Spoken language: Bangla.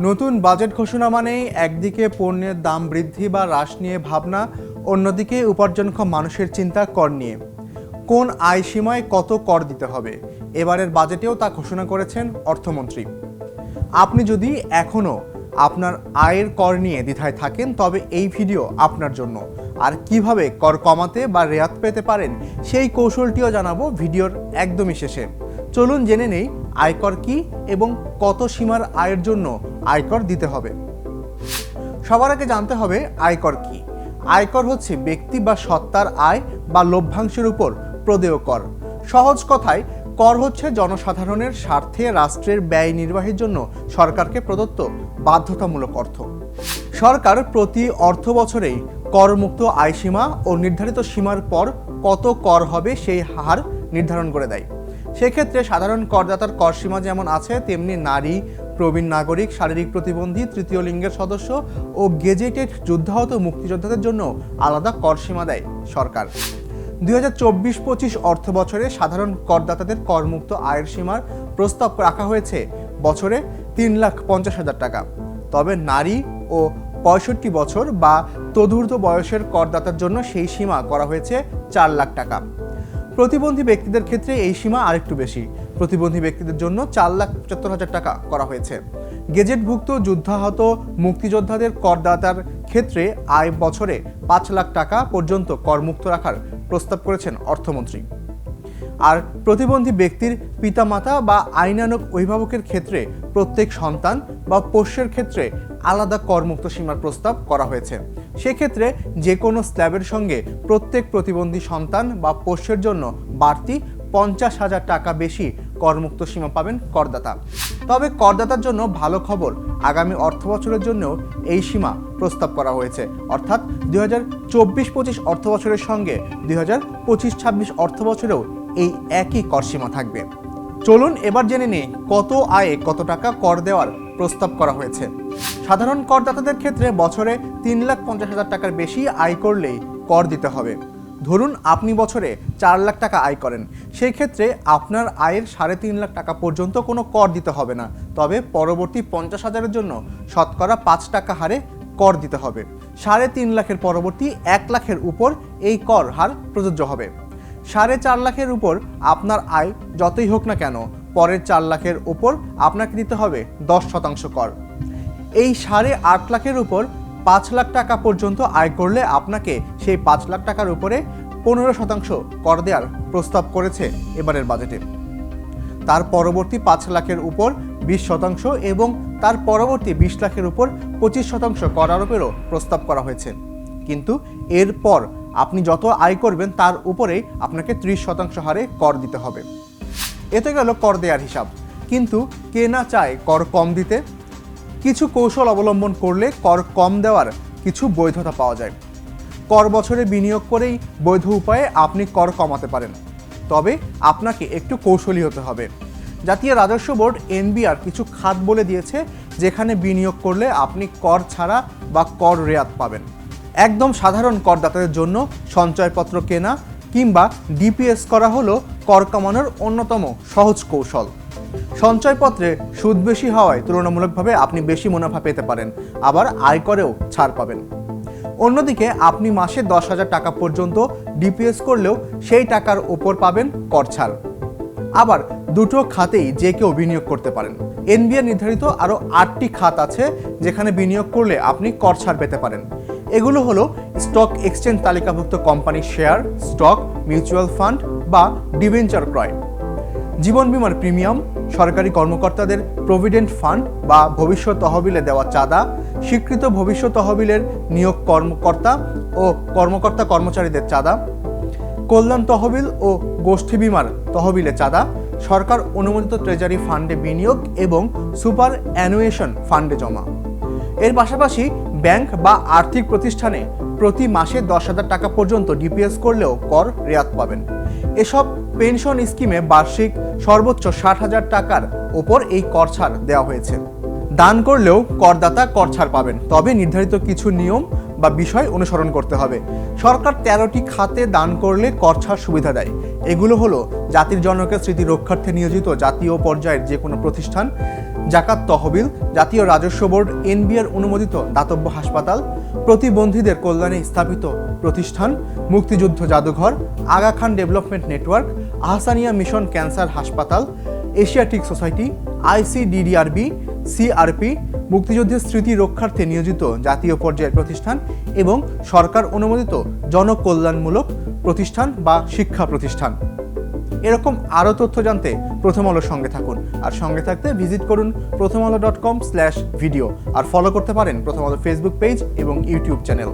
নতুন বাজেট ঘোষণা মানেই একদিকে পণ্যের দাম বৃদ্ধি বা হ্রাস নিয়ে ভাবনা, অন্যদিকে উপার্জনক্ষম মানুষের চিন্তা, কর নিয়ে। কোন আয় সীমায় কত কর দিতে হবে? এবারের বাজেটেও তা ঘোষণা করেছেন অর্থমন্ত্রী। আপনি যদি এখনও আপনার আয়ের কর নিয়ে দ্বিধায় থাকেন, তবে এই ভিডিও আপনার জন্য। আর কীভাবে কর কমাতে বা রেয়াত পেতে পারেন, সেই কৌশলটিও জানাব ভিডিওর একদমই শেষে। চলুন জেনে নেই আয়কর কি এবং কত সীমার আয়ের জন্য আয়কর দিতে হবে। সবার আগে জানতে হবে আয়কর কি। আয়কর হচ্ছে ব্যক্তি বা সত্তার আয় বা লভ্যাংশের উপর প্রদেয় কর। সহজ কথায়, কর হচ্ছে জনসাধারণের স্বার্থে রাষ্ট্রের ব্যয় নির্বাহের জন্য সরকারকে প্রদত্ত বাধ্যতামূলক অর্থ। সরকার প্রতি অর্থ বছরেই করমুক্ত আয়সীমা ও নির্ধারিত সীমার পর কত কর হবে সেই হার নির্ধারণ করে দেয়। সেক্ষেত্রে সাধারণ করদাতার কর সীমা যেমন আছে, তেমনি নারী, প্রবীণ নাগরিক, শারীরিক প্রতিবন্ধী, তৃতীয় লিঙ্গের সদস্য ও গেজেটেড যুদ্ধাহত মুক্তিযোদ্ধাদের জন্য আলাদা কর সীমা দেয় সরকার। দুই হাজার চব্বিশ পঁচিশ অর্থ বছরে সাধারণ করদাতাদের করমুক্ত আয়ের সীমার প্রস্তাব রাখা হয়েছে। বছরে তিন লাখ পঞ্চাশ হাজার টাকা। তবে নারী ও পঁয়ষট্টি বছর বা তদূর্ধ্ব বয়সের করদাতার জন্য সেই সীমা করা হয়েছে চার লাখ টাকা। প্রতিবন্ধী ব্যক্তিদের ক্ষেত্রে এই সীমা আরেকটু বেশি। প্রতিবন্ধী ব্যক্তিদের জন্য চার লাখ পঁচাত্তর হাজার টাকা করা হয়েছে। গেজেটভুক্ত যুদ্ধাহত মুক্তিযোদ্ধাদের করদাতার ক্ষেত্রে আয় বছরে পাঁচ লাখ টাকা পর্যন্ত করমুক্ত রাখার প্রস্তাব করেছেন অর্থমন্ত্রী। আর প্রতিবন্ধী ব্যক্তির পিতামাতা বা আইনানুক অভিভাবকের ক্ষেত্রে প্রত্যেক সন্তান বা পোষ্যের ক্ষেত্রে আলাদা করমুক্ত সীমার প্রস্তাব করা হয়েছে। সেক্ষেত্রে যে কোনো স্ল্যাবের সঙ্গে প্রত্যেক প্রতিবন্ধী সন্তান বা পোষ্যের জন্য বাড়তি পঞ্চাশ হাজার টাকা বেশি করমুক্ত সীমা পাবেন করদাতা। তবে করদাতার জন্য ভালো খবর আগামী অর্থ বছরের জন্য এই সীমা প্রস্তাব করা হয়েছে। অর্থাৎ দুই হাজার চব্বিশ পঁচিশ অর্থ বছরের সঙ্গে দুই হাজার পঁচিশ ছাব্বিশ অর্থ বছরেও এই একই কর সীমা থাকবে। চলুন এবার জেনে নিই কত আয়ে কত টাকা কর দেওয়ার প্রস্তাব করা হয়েছে। সাধারণ করদাতাদের ক্ষেত্রে বছরে তিন লাখ পঞ্চাশ হাজার টাকার বেশি আয় করলেই কর দিতে হবে। ধরুন আপনি বছরে চার লাখ টাকা আয় করেন। সেই ক্ষেত্রে আপনার আয়ের সাড়ে তিন লাখ টাকা পর্যন্ত কোনো কর দিতে হবে না। তবে পরবর্তী পঞ্চাশ হাজারের জন্য শতকরা পাঁচ টাকা হারে কর দিতে হবে। সাড়ে তিন লাখের পরবর্তী এক লাখের উপর এই কর হার প্রযোজ্য হবে। সাড়ে চার লাখের উপর আপনার আয় যতই হোক না কেন, পরের চার লাখের উপর আপনাকে দিতে হবে দশ শতাংশ কর। এই সাড়ে আট লাখের উপর পাঁচ লাখ টাকা পর্যন্ত আয় করলে আপনাকে সেই পাঁচ লাখ টাকার উপরে পনেরো শতাংশ কর দেওয়ার প্রস্তাব করেছে এবারের বাজেটে। তার পরবর্তী পাঁচ লাখের উপর বিশ শতাংশ এবং তার পরবর্তী বিশ লাখের উপর পঁচিশ শতাংশ কর আরোপেরও প্রস্তাব করা হয়েছে। কিন্তু এরপর যত আয় করবেন, তার উপরেই আপনাকে ত্রিশ শতাংশ হারে কর দিতে হবে। এতে গেল কর দেওয়ার হিসাব। কিন্তু কে না চায় কর কম দিতে? কিছু কৌশল অবলম্বন করলে কর কম দেওয়ার কিছু বৈধতা পাওয়া যায়। কর বছরে বিনিয়োগ করেই বৈধ উপায়ে আপনি কর কমাতে পারেন। তবে আপনাকে একটু কৌশলী হতে হবে। জাতীয় রাজস্ব বোর্ড এনবিআর কিছু খাত বলে দিয়েছে, যেখানে বিনিয়োগ করলে আপনি কর ছাড়া বা কর রেয়াত পাবেন। একদম সাধারণ করদাতাদের জন্য সঞ্চয়পত্র কেনা কিংবা ডিপিএস করা হলো কর কমানোর অন্যতম সহজ কৌশল। সঞ্চয়পত্রে সুদ বেশি হওয়ায় তুলনামূলকভাবে আপনি বেশি মুনাফা পেতে পারেন, আবার আয়করেও ছাড় পাবেন। অন্যদিকে আপনি মাসে দশ হাজার টাকা পর্যন্ত ডিপিএস করলেও সেই টাকার ওপর পাবেন কর ছাড়। আবার দুটো খাতেই যে কেউ বিনিয়োগ করতে পারেন। এনবিআর নির্ধারিত আরও আটটি খাত আছে যেখানে বিনিয়োগ করলে আপনি কর ছাড় পেতে পারেন। এগুলো হলো স্টক এক্সচেঞ্জ তালিকাভুক্ত কোম্পানির শেয়ার স্টক মিউচুয়াল ফান্ড বা ডিভেঞ্চার ক্রয়। জীবন বীমার প্রিমিয়াম সরকারি কর্মকর্তাদের প্রভিডেন্ট ফান্ড বা ভবিষ্যৎ তহবিলে দেওয়া চাঁদা, স্বীকৃত ভবিষ্যৎ তহবিলের নিয়োগ কর্মকর্তা ও কর্মকর্তা কর্মচারীদের চাঁদা, কল্যাণ তহবিল ও গোষ্ঠী বিমার তহবিলে চাঁদা, সরকার অনুমোদিত ট্রেজারি ফান্ডে বিনিয়োগ এবং সুপার অ্যানুয়েশন ফান্ডে জমা। এর পাশাপাশি ব্যাংক বা আর্থিক প্রতিষ্ঠানে প্রতি মাসে দশ হাজার টাকা পর্যন্ত ডিপিএস করলেও কর রেয়াত পাবেন। এসব পেনশন স্কিমে বার্ষিক সর্বোচ্চ ষাট হাজার টাকার ওপর এই কর ছাড় দেওয়া হয়েছে। দান করলেও করদাতা কর ছাড় পাবেন, তবে নির্ধারিত কিছু নিয়ম বা বিষয় অনুসরণ করতে হবে। সরকার তেরোটি খাতে দান করলে কর ছাড় সুবিধা দেয়। এগুলো হলো জাতির জনকের স্মৃতি রক্ষার্থে নিয়োজিত জাতীয় পর্যায়ের যে কোনো প্রতিষ্ঠান জাকাত তহবিল, জাতীয় রাজস্ব বোর্ড, এনবিআর অনুমোদিত দাতব্য হাসপাতাল, প্রতিবন্ধীদের কল্যাণে স্থাপিত প্রতিষ্ঠান, মুক্তিযুদ্ধ জাদুঘর, Aga Khan development network, Ahsania mission cancer হাসপাতাল, এশিয়াটিক সোসাইটি, আইসিডিডিআরবি, সিআরপি, মুক্তিযুদ্ধের স্মৃতি রক্ষার্থে নিয়োজিত জাতীয় পর্যায়ের প্রতিষ্ঠান এবং সরকার অনুমোদিত জনকল্যাণমূলক প্রতিষ্ঠান বা শিক্ষা প্রতিষ্ঠান। এরকম আরও তথ্য জানতে প্রথম আলোর সঙ্গে থাকুন। আর সঙ্গে থাকতে ভিজিট করুন Prothom Alo dot com slash video আর ফলো করতে পারেন প্রথম আলো ফেসবুক পেজ এবং ইউটিউব চ্যানেল।